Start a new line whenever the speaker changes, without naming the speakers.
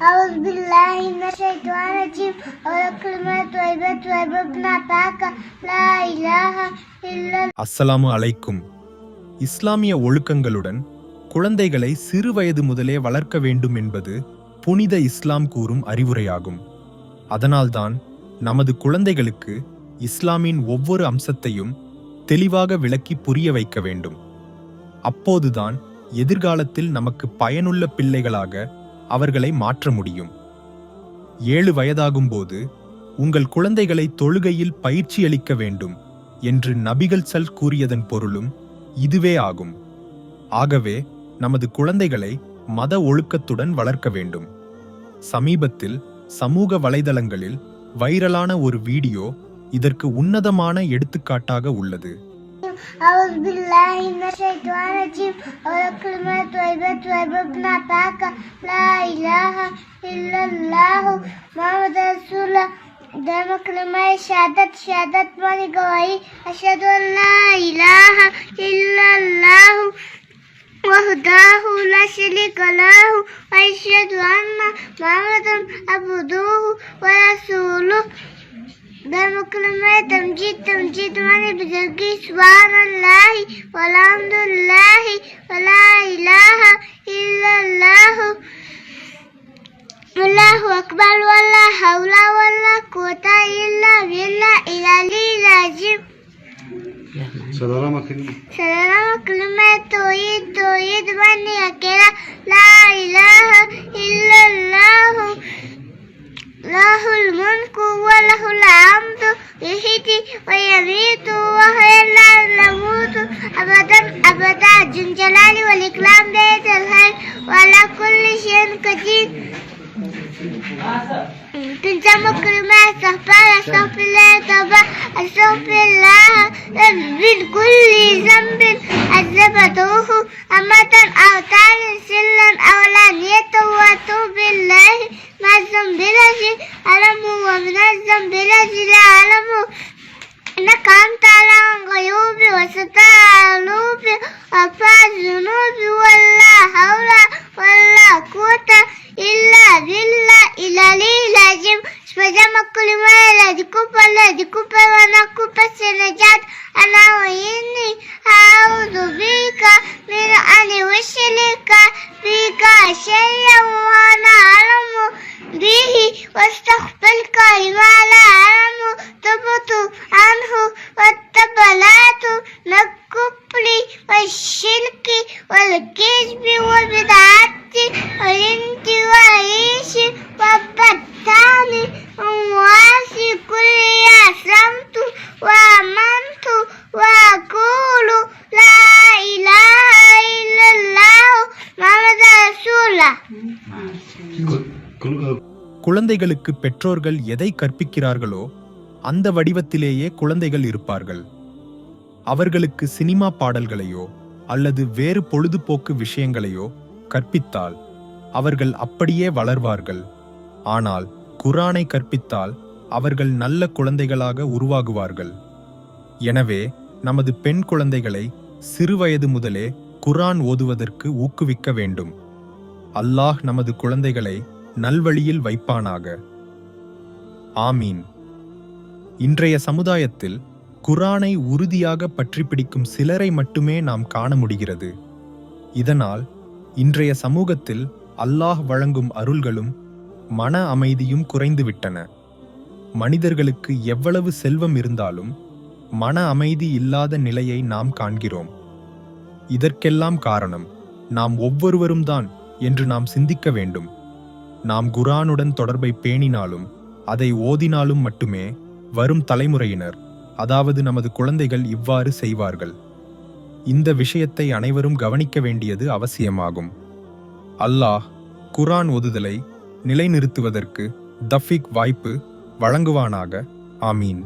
أعوذ بالله من الشيطان الرجيم أولى كلمات طيبة طيبة بنعطاك لا إله إلا
அஸ்ஸலாமு அலைக்கும் இஸ்லாமிய ஒழுக்கங்களுடன் குழந்தைகளை சிறு வயது முதலே வளர்க்க வேண்டும் என்பது புனித இஸ்லாம் கூறும் அறிவுரையாகும் அதனால்தான் நமது குழந்தைகளுக்கு இஸ்லாமின் ஒவ்வொரு அம்சத்தையும் தெளிவாக விளக்கி புரிய வைக்க வேண்டும் அப்போதுதான் எதிர்காலத்தில் நமக்கு பயனுள்ள பிள்ளைகளாக அவர்களை மாற்ற முடியும். ஏழு வயதாகும்போது உங்கள் குழந்தைகளை தொழுகையில் பயிற்சியளிக்க வேண்டும் என்று நபிகள் சல் கூறியதன் பொருளும் இதுவே ஆகும். ஆகவே நமது குழந்தைகளை மத ஒழுக்கத்துடன் வளர்க்க வேண்டும். சமீபத்தில் சமூக வலைதளங்களில் வைரலான ஒரு வீடியோ இதற்கு உன்னதமான எடுத்துக்காட்டாக உள்ளது.
أعوذ بالله من الشيطان الرجيم وكلمة طيبة طيبة بنعطاك لا إله إلا الله محمد رسول الله دم كلمة شهادت شهادت ماني گواہی أشهد أن لا إله إلا الله وحده لا شريك له وأشهد أن محمدا عبده كلمة تمجيد تمجيد ماني بزرقي سبحان الله والحمد لله ولا إله إلا الله والله أكبر ولا حول ولا قوة إلا بالله العلي العظيم
Salama kılma.
سلام كلمة أبدا ذو الجلال والإكرام بيت الخير وعلى كل شيء قدير تنسم كلمة استغفر استغفر الله توبة استغفر الله من كل ذنب أذنبته أمة أو تعال سلا أو لانية وأتوب الله ما الذنب الذي أعلمه ومن الذنب الذي لا أعلمه إنك أنت купила накупився недят, а на воїнний гауду віка, він ані вишеліка, віка, ще я на араму, бігі, остах пелька і мала араму, тоботу ангу, от табалату, накуплі, ващинки,
великі.
குழந்தைகளுக்கு பெற்றோர்கள் எதை கற்பிக்கிறார்களோ அந்த வடிவத்திலேயே குழந்தைகள் இருப்பார்கள். அவர்களுக்கு சினிமா பாடல்களையோ அல்லது வேறு பொழுதுபோக்கு விஷயங்களையோ கற்பித்தால் அவர்கள் அப்படியே வளர்வார்கள். ஆனால் குரானை கற்பித்தால் அவர்கள் நல்ல குழந்தைகளாக உருவாகுவார்கள். எனவே நமது பெண் குழந்தைகளை சிறுவயது முதலே குரான் ஓதுவதற்கு ஊக்குவிக்க வேண்டும். அல்லாஹ் நமது குழந்தைகளை நல்வழியில் வைப்பானாக. ஆமீன். இன்றைய சமுதாயத்தில் குரானை உறுதியாக பற்றி பிடிக்கும் சிலரை மட்டுமே நாம் காண முடிகிறது. இதனால் இன்றைய சமூகத்தில் அல்லாஹ் வழங்கும் அருள்களும் மன அமைதியும் குறைந்துவிட்டன. மனிதர்களுக்கு எவ்வளவு செல்வம் இருந்தாலும் மன அமைதி இல்லாத நிலையை நாம் காண்கிறோம். இதற்கெல்லாம் காரணம் நாம் ஒவ்வொருவரும் தான் என்று நாம் சிந்திக்க வேண்டும். நாம் குரானுடன் தொடர்பை பேணினாலும் அதை ஓதினாலும் மட்டுமே வரும் தலைமுறையினர் அதாவது நமது குழந்தைகள் இவ்வாறு செய்வார்கள். இந்த விஷயத்தை அனைவரும் கவனிக்க வேண்டியது அவசியமாகும். அல்லாஹ் குரான் ஓதுதலை நிலைநிறுத்துவதற்கு தஃபிக் வாய்ப்பு வழங்குவானாக. ஆமீன்.